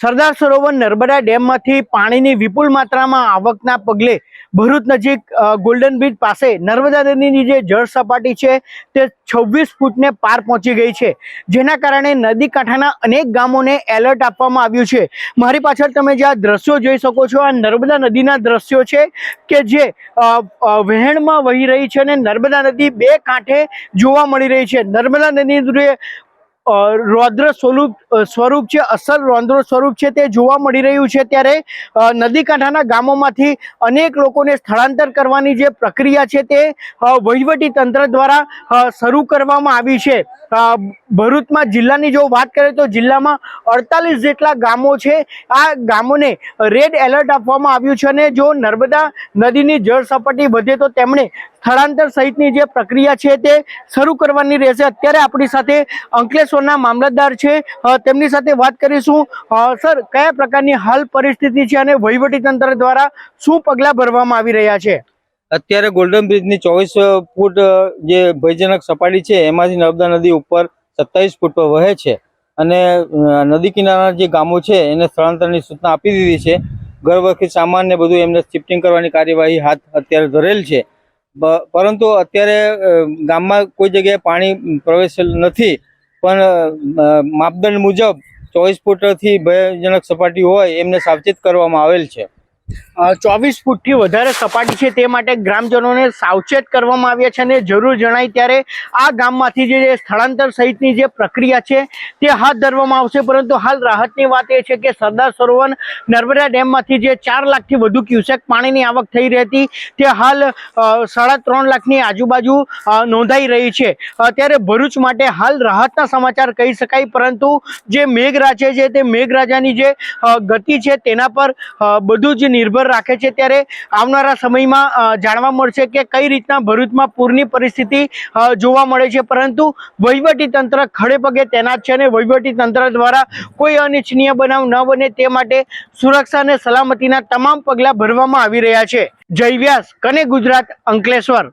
સરદાર સરોવર નર્મદા ડેમમાંથી પાણીની વિપુલ માત્રામાં આવકના પગલે ભરૂચ નજીક ગોલ્ડન બ્રિજ પાસે નર્મદા નદીની જે જળ સપાટી છે તે છવ્વીસ ફૂટને પાર પહોંચી ગઈ છે. જેના કારણે નદી કાંઠાના અનેક ગામોને એલર્ટ આપવામાં આવ્યું છે. મારી પાછળ તમે જે દ્રશ્યો જોઈ શકો છો આ નર્મદા નદીના દ્રશ્યો છે કે જે વહેણમાં વહી રહી છે અને નર્મદા નદી બે કાંઠે જોવા મળી રહી છે. નર્મદા અ, રૌદ્ર સ્વરૂપ સ્વરૂપ છે, અસલ રૌદ્ર સ્વરૂપ છે, તે જોવા મળી રહ્યું છે ત્યારે નદી કાંઠાના ગામોમાંથી અનેક લોકોને સ્થળાંતર કરવાની જે પ્રક્રિયા છે તે વહીવટી તંત્ર દ્વારા શરૂ કરવામાં આવી છે. ભરૂચમાં જિલ્લાની જો વાત કરીએ તો જિલ્લામાં અડતાલીસ જેટલા ગામો છે. આ ગામોને રેડ એલર્ટ આપવામાં આવ્યું છે અને જો નર્મદા નદીની જળ સપાટી વધે તો તેમણે સ્થળાંતર સહિતની જે પ્રક્રિયા છે તે શરૂ કરવાની રહેશે. અત્યારે આપણી સાથે અંકલેશ્વરના મામલતદાર છે. તેમની સાથે વાત કરીશું. સર, કયા પ્રકારની હાલ પરિસ્થિતિ છે અને વહીવટી તંત્ર દ્વારા શું પગલાં ભરવામાં આવી રહ્યા છે? અત્યારે ગોલ્ડન બ્રિજની ચોવીસ ફૂટ જે ભયજનક સપાટી છે, એમાંથી નર્મદા નદી ઉપર સત્તાવીસ ફૂટ પર વહે છે. અને નદી કિનારાના જે ગામો છે, એને સ્થળાંતરની સૂચના આપી દીધી છે. ઘર વખત સામાન ને બધું એમને શિફ્ટિંગ કરવાની કાર્યવાહી હાથ અત્યારે ધરેલ છે. પરંતુ અત્યારે ગામમાં કોઈ જગ્યાએ પાણી પ્રવેશેલ નથી. પણ માપદંડ મુજબ ચોવીસ ફૂટથી ભયજનક સપાટી હોય એમને સાવચેત કરવામાં આવેલ છે. ચોવીસ ફૂટથી વધારે સપાટી છે તે માટે ગ્રામજનોને સાવચેત કરવામાં આવ્યા છે અને જરૂર જણાય ત્યારે આ ગામમાંથી જે સ્થળાંતર સહિતની જે પ્રક્રિયા છે તે હાથ ધરવામાં આવશે. પરંતુ હાલ રાહતની વાત એ છે કે સરદાર સરોવર નર્મદા ડેમમાંથી જે ચાર લાખથી વધુ ક્યુસેક પાણીની આવક થઈ રહી હતી તે હાલ સાડા ત્રણ લાખની આજુબાજુ નોંધાઈ રહી છે. અત્યારે ભરૂચ માટે હાલ રાહતના સમાચાર કહી શકાય, પરંતુ જે મેઘરાજા છે તે મેઘરાજાની જે ગતિ છે તેના પર બધું જ નિર્ભર રાખે છે ત્યારે આવનારા સમયમાં જાણવા મળશે કે કઈ રીતના ભરૂચમાં પૂરની પરિસ્થિતિ જોવા મળે છે. પરંતુ તંત્ર ખડે પગે તૈનાત છે અને તંત્ર દ્વારા કોઈ અનિચ્છનીય બનાવ ન બને તે માટે સુરક્ષા અને સલામતીના તમામ પગલાં ભરવામાં આવી રહ્યા છે. જય વ્યાસ, કને ગુજરાત, અંકલેશ્વર?